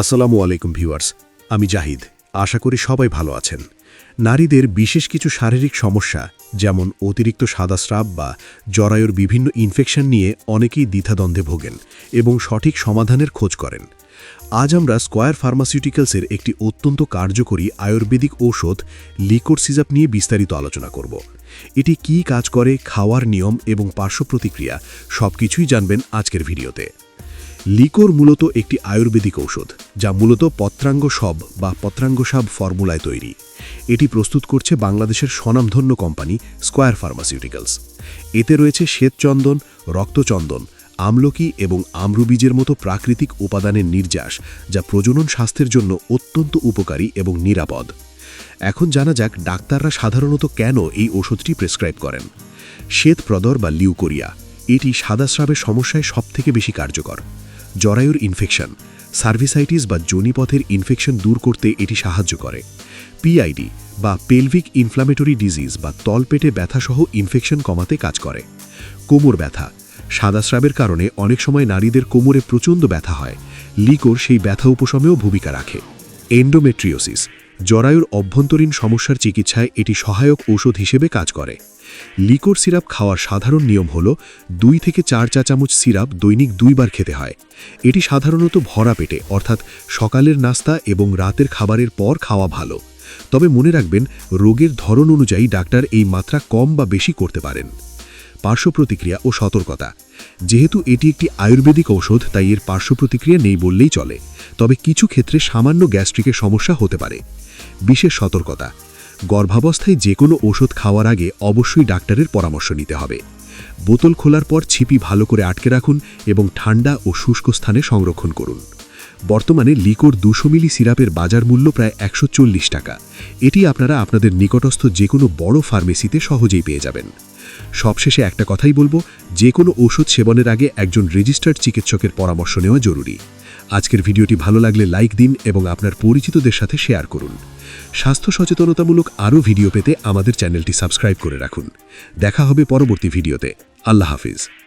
আসসালামু আলাইকুম ভিউয়ার্স, আমি জাহিদ। আশা করি সবাই ভালো আছেন। নারীদের বিশেষ কিছু শারীরিক সমস্যা, যেমন অতিরিক্ত সাদা স্রাব বা জরায়ুর বিভিন্ন ইনফেকশন নিয়ে অনেকেই দ্বিধাদ্বন্দ্বে ভোগেন এবং সঠিক সমাধানের খোঁজ করেন। আজ আমরা স্কয়ার ফার্মাসিউটিক্যালসের একটি অত্যন্ত কার্যকরী আয়ুর্বেদিক ঔষধ, লিকোর সিজাপ নিয়ে বিস্তারিত আলোচনা করব। এটি কী কাজ করে, খাওয়ার নিয়ম এবং পার্শ্ব প্রতিক্রিয়া, সবকিছুই জানবেন আজকের ভিডিওতে। লিকোর মূলত একটি আয়ুর্বেদিক ঔষধ, যা মূলত পত্রাঙ্গ সব বা পত্রাঙ্গসাব ফর্মুলায় তৈরি। এটি প্রস্তুত করছে বাংলাদেশের স্বনামধন্য কোম্পানি স্কোয়ার ফার্মাসিউটিক্যালস। এতে রয়েছে শ্বেতচন্দন, রক্তচন্দন, আমলকি এবং আমরুবীজের মতো প্রাকৃতিক উপাদানের নির্যাস, যা প্রজনন স্বাস্থ্যের জন্য অত্যন্ত উপকারী এবং নিরাপদ। এখন জানা যাক ডাক্তাররা সাধারণত কেন এই ওষুধটি প্রেসক্রাইব করেন। শ্বেত প্রদর বা লিউকোরিয়া, এটি সাদাস্রাবের সমস্যায় সবথেকে বেশি কার্যকর। জরায়ুর ইনফেকশন, সার্ভিসাইটিস বা যোনিপথের ইনফেকশন দূর করতে এটি সাহায্য করে। পিআইডি বা পেলভিক ইনফ্লামেটরি ডিজিজ বা তলপেটে ব্যথাসহ ইনফেকশন কমাতে কাজ করে। কোমর ব্যথা সাদাস্রাবের কারণে অনেক সময় নারীদের কোমরে প্রচণ্ড ব্যথা হয়। লিকোর সেই ব্যথা উপশমেও ভূমিকা রাখে। এন্ডোমেট্রিওসিস জরায়ুর অভ্যন্তরীণ সমস্যার চিকিৎসায় এটি সহায়ক ঔষধ হিসেবে কাজ করে। লিকোর সিরাপ খাওয়ার সাধারণ নিয়ম হল দুই থেকে চার চা চামচ সিরাপ দৈনিক দুইবার খেতে হয়। এটি সাধারণত ভরা পেটে, অর্থাৎ সকালের নাস্তা এবং রাতের খাবারের পর খাওয়া ভালো। তবে মনে রাখবেন, রোগের ধরন অনুযায়ী ডাক্তার এই মাত্রা কম বা বেশি করতে পারেন। পার্শ্ব প্রতিক্রিয়া ও সতর্কতা। যেহেতু এটি একটি আয়ুর্বেদিক ঔষধ, তাই এর পার্শ্ব প্রতিক্রিয়া নেই বললেই চলে। তবে কিছু ক্ষেত্রে সামান্য গ্যাস্ট্রিকের সমস্যা হতে পারে। বিশেষ সতর্কতা। গর্ভাবস্থায় যে কোনো ওষুধ খাওয়ার আগে অবশ্যই ডাক্তারের পরামর্শ নিতে হবে। বোতল খোলার পর ছিপি ভালো করে আটকে রাখুন এবং ঠান্ডা ও শুষ্ক স্থানে সংরক্ষণ করুন। বর্তমানে লিকোর দুশো মিলি সিরাপের বাজার মূল্য প্রায় একশো চল্লিশ টাকা। এটি আপনারা আপনাদের নিকটস্থ যে কোনো বড় ফার্মেসিতে সহজেই পেয়ে যাবেন। সবশেষে একটা কথাই বলব যে কোনো ওষুধ সেবনের আগে একজন রেজিস্টার্ড চিকিৎসকের পরামর্শ নেওয়া জরুরি। আজকের ভিডিওটি ভালো লাগলে লাইক দিন এবং আপনার পরিচিতদের সাথে শেয়ার করুন। স্বাস্থ্য সচেতনতামূলক আরও ভিডিও পেতে আমাদের চ্যানেলটি সাবস্ক্রাইব করে রাখুন। দেখা হবে পরবর্তী ভিডিওতে। আল্লাহ হাফিজ।